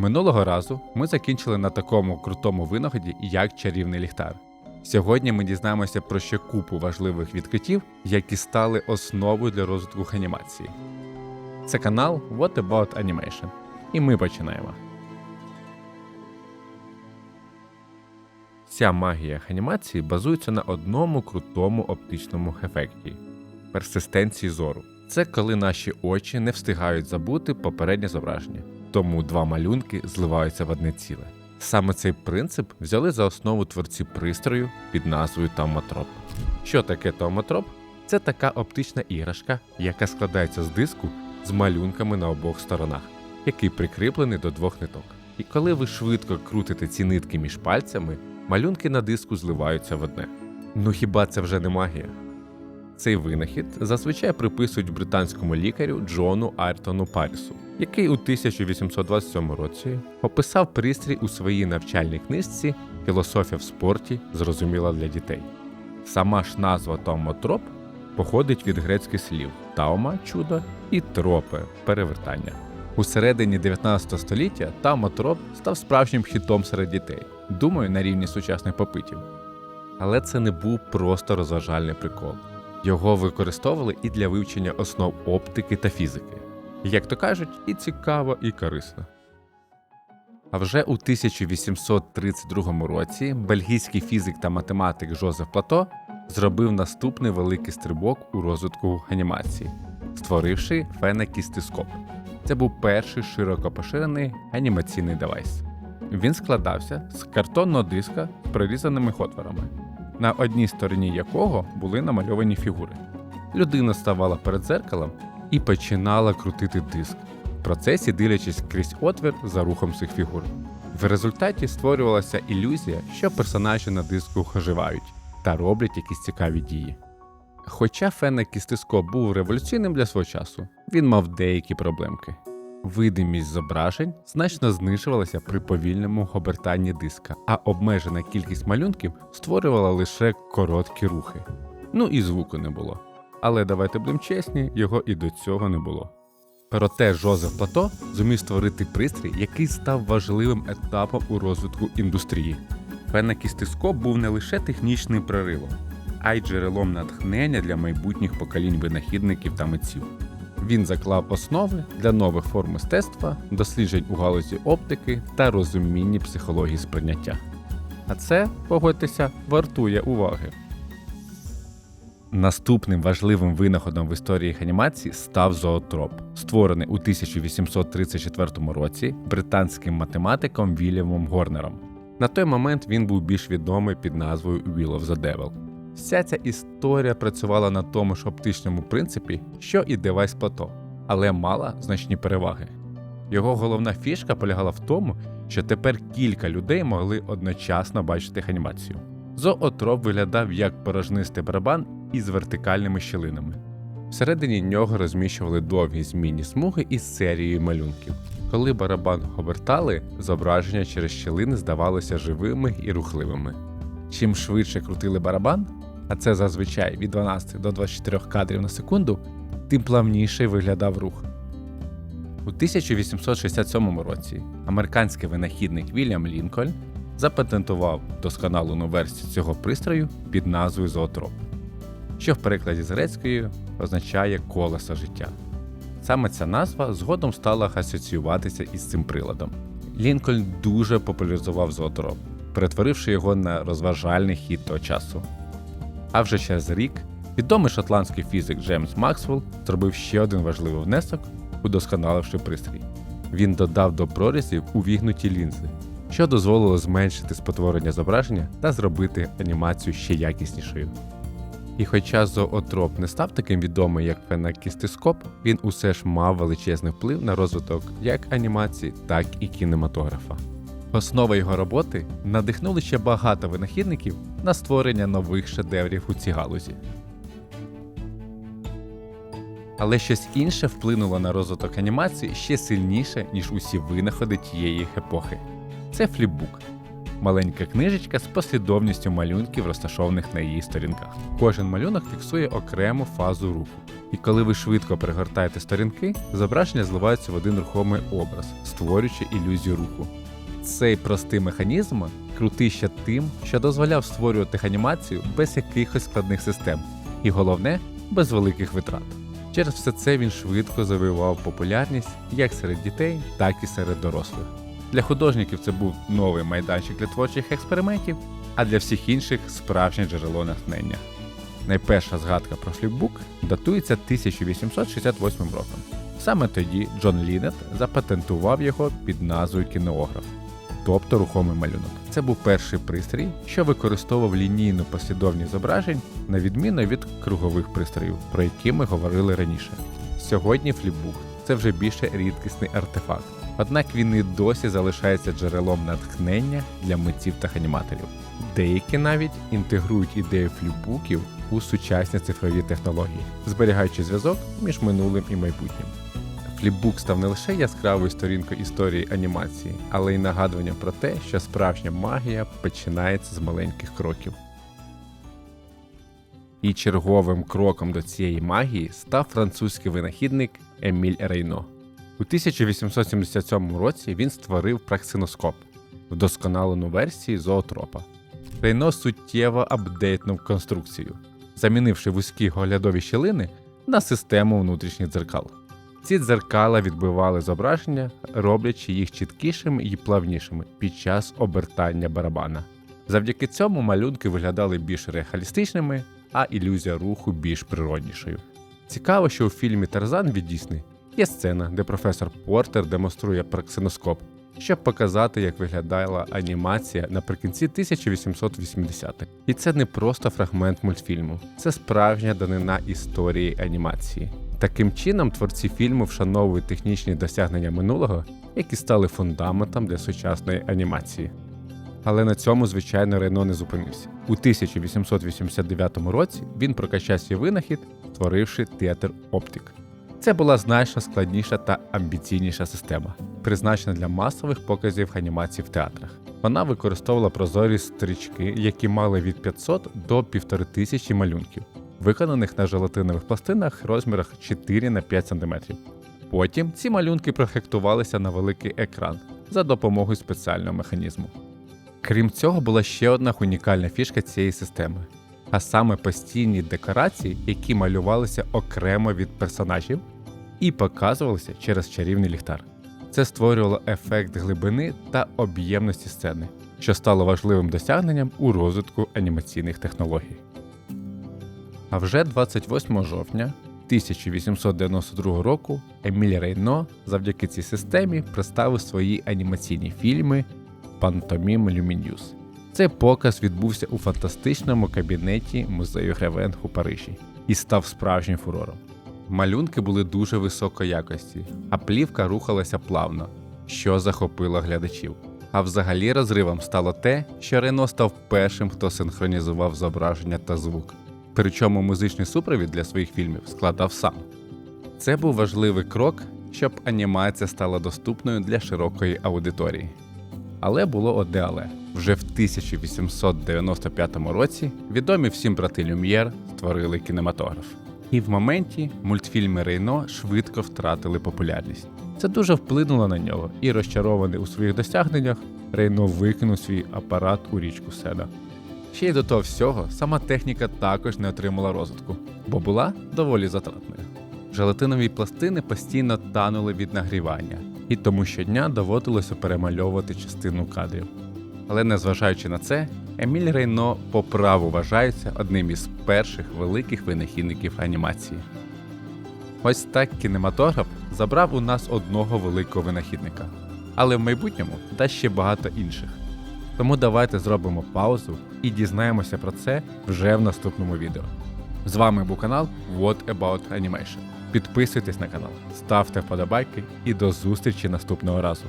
Минулого разу ми закінчили на такому крутому винаході, як чарівний ліхтар. Сьогодні ми дізнаємося про ще купу важливих відкриттів, які стали основою для розвитку анімації. Це канал What About Animation. І ми починаємо. Вся магія анімації базується на одному крутому оптичному ефекті персистенції зору. Це коли наші очі не встигають забути попереднє зображення, тому два малюнки зливаються в одне ціле. Саме цей принцип взяли за основу творці пристрою під назвою Томатроп. Що таке Томатроп? Це така оптична іграшка, яка складається з диску з малюнками на обох сторонах, який прикріплений до двох ниток. І коли ви швидко крутите ці нитки між пальцями, малюнки на диску зливаються в одне. Ну хіба це вже не магія? Цей винахід зазвичай приписують британському лікарю Джону Айртону Парісу, який у 1827 році описав пристрій у своїй навчальній книжці Філософія в спорті зрозуміла для дітей. Сама ж назва томмотроп походить від грецьких слів таума чудо і тропе перевертання. У середині 19 століття таумотроп став справжнім хітом серед дітей, думаю, на рівні сучасних попитів. Але це не був просто розважальний прикол. Його використовували і для вивчення основ оптики та фізики. Як то кажуть, і цікаво, і корисно. А вже у 1832 році бельгійський фізик та математик Жозеф Плато зробив наступний великий стрибок у розвитку анімації, створивши фенекістископ. Це був перший широко поширений анімаційний девайс. Він складався з картонного диска з прорізаними отворами, на одній стороні якого були намальовані фігури. Людина ставала перед зеркалом і починала крутити диск, в процесі дивлячись крізь отвір за рухом цих фігур. В результаті створювалася ілюзія, що персонажі на диску оживають та роблять якісь цікаві дії. Хоча фенекістископ був революційним для свого часу, він мав деякі проблемки. Видимість зображень значно знижувалася при повільному обертанні диска, а обмежена кількість малюнків створювала лише короткі рухи. Ну і звуку не було. Але давайте будемо чесні, його і до цього не було. Проте Жозеф Плато зумів створити пристрій, який став важливим етапом у розвитку індустрії. Фенекістископ був не лише технічним проривом, а й джерелом натхнення для майбутніх поколінь винахідників та митців. Він заклав основи для нових форм мистецтва, досліджень у галузі оптики та розуміння психології сприйняття. А це, погодьтеся, вартує уваги. Наступним важливим винаходом в історії анімації став зоотроп, створений у 1834 році британським математиком Вільямом Горнером. На той момент він був більш відомий під назвою Wheel of the Devil. Вся ця історія працювала на тому ж оптичному принципі, що і девайс Плато, але мала значні переваги. Його головна фішка полягала в тому, що тепер кілька людей могли одночасно бачити анімацію. Зоотроп виглядав як порожнистий барабан із вертикальними щілинами. Всередині нього розміщували довгі змінні смуги із серією малюнків. Коли барабан обертали, зображення через щілини здавалося живими і рухливими. Чим швидше крутили барабан, а це зазвичай від 12 до 24 кадрів на секунду, тим плавніше виглядав рух. У 1867 році американський винахідник Вільям Лінкольн запатентував досконалену версію цього пристрою під назвою зоотроп, що в перекладі з грецької означає колесо життя. Саме ця назва згодом стала асоціюватися із цим приладом. Лінкольн дуже популяризував зоотроп, перетворивши його на розважальний хід того часу. А вже через рік відомий шотландський фізик Джеймс Максвелл зробив ще один важливий внесок, удосконаливши пристрій. Він додав до прорізів увігнуті лінзи, що дозволило зменшити спотворення зображення та зробити анімацію ще якіснішою. І хоча зоотроп не став таким відомий, як фенакістископ, він усе ж мав величезний вплив на розвиток як анімації, так і кінематографа. Основа його роботи надихнули ще багато винахідників на створення нових шедеврів у цій галузі. Але щось інше вплинуло на розвиток анімації ще сильніше, ніж усі винаходи тієї епохи. Це фліпбук. маленька книжечка з послідовністю малюнків, розташованих на її сторінках. Кожен малюнок фіксує окрему фазу руху. І коли ви швидко перегортаєте сторінки, зображення зливаються в один рухомий образ, створюючи ілюзію руху. Цей простий механізм крутий ще тим, що дозволяв створювати анімацію без якихось складних систем, і головне без великих витрат. Через все це він швидко завоював популярність як серед дітей, так і серед дорослих. Для художників це був новий майданчик для творчих експериментів, а для всіх інших справжнє джерело натхнення. Найперша згадка про фліпбук датується 1868 роком. Саме тоді Джон Лінет запатентував його під назвою кінеограф, тобто рухомий малюнок. Це був перший пристрій, що використовував лінійну послідовність зображень на відміну від кругових пристроїв, про які ми говорили раніше. Сьогодні фліпбук це вже більше рідкісний артефакт, однак він і досі залишається джерелом натхнення для митців та аніматорів. Деякі навіть інтегрують ідею фліпбуків у сучасні цифрові технології, зберігаючи зв'язок між минулим і майбутнім. Фліпбук став не лише яскравою сторінкою історії анімації, але й нагадуванням про те, що справжня магія починається з маленьких кроків. І черговим кроком до цієї магії став французький винахідник Еміль Рейно. У 1877 році він створив праксиноскоп, вдосконалену версію зоотропа. Рейно суттєво апдейтнув конструкцію, замінивши вузькі оглядові щілини на систему внутрішніх дзеркал. Ці дзеркала відбивали зображення, роблячи їх чіткішими і плавнішими під час обертання барабана. Завдяки цьому малюнки виглядали більш реалістичними, а ілюзія руху більш природнішою. Цікаво, що у фільмі Тарзан від Дісней є сцена, де професор Портер демонструє праксиноскоп, щоб показати, як виглядала анімація наприкінці 1880-х. І це не просто фрагмент мультфільму, це справжня данина історії анімації. Таким чином, творці фільму вшановують технічні досягнення минулого, які стали фундаментом для сучасної анімації. Але на цьому, звичайно, Рено не зупинився. У 1889 році він прокачав свій винахід, створивши театр Оптик. Це була значно складніша та амбіційніша система, призначена для масових показів анімації в театрах. Вона використовувала прозорі стрічки, які мали від 500 до 1500 малюнків, виконаних на желатинових пластинах розмірах 4 на 5 см. Потім ці малюнки проєктувалися на великий екран за допомогою спеціального механізму. Крім цього, була ще одна унікальна фішка цієї системи, а саме постійні декорації, які малювалися окремо від персонажів і показувалися через чарівний ліхтар. Це створювало ефект глибини та об'ємності сцени, що стало важливим досягненням у розвитку анімаційних технологій. А вже 28 жовтня 1892 року Еміль Рейно завдяки цій системі представив свої анімаційні фільми Пантомім Люмінюс. Цей показ відбувся у фантастичному кабінеті музею Гревен у Парижі і став справжнім фурором. Малюнки були дуже високої якості, а плівка рухалася плавно, що захопило глядачів. А взагалі розривом стало те, що Рено став першим, хто синхронізував зображення та звук. Причому музичний супровід для своїх фільмів складав сам. Це був важливий крок, щоб анімація стала доступною для широкої аудиторії. Але було одне але. Вже в 1895 році відомі всім брати Люм'єр створили кінематограф. І в моменті мультфільми Рейно швидко втратили популярність. Це дуже вплинуло на нього, і розчарований у своїх досягненнях, Рейно викинув свій апарат у річку Седа. Ще й до того всього, сама техніка також не отримала розвитку, бо була доволі затратною. Желатинові пластини постійно танули від нагрівання, і тому щодня доводилося перемальовувати частину кадрів. Але незважаючи на це, Еміль Рейно по праву вважається одним із перших великих винахідників анімації. Ось так кінематограф забрав у нас одного великого винахідника, але в майбутньому дасть ще багато інших. Тому давайте зробимо паузу і дізнаємося про це вже в наступному відео. З вами був канал What About Animation. Підписуйтесь на канал, ставте вподобайки і до зустрічі наступного разу.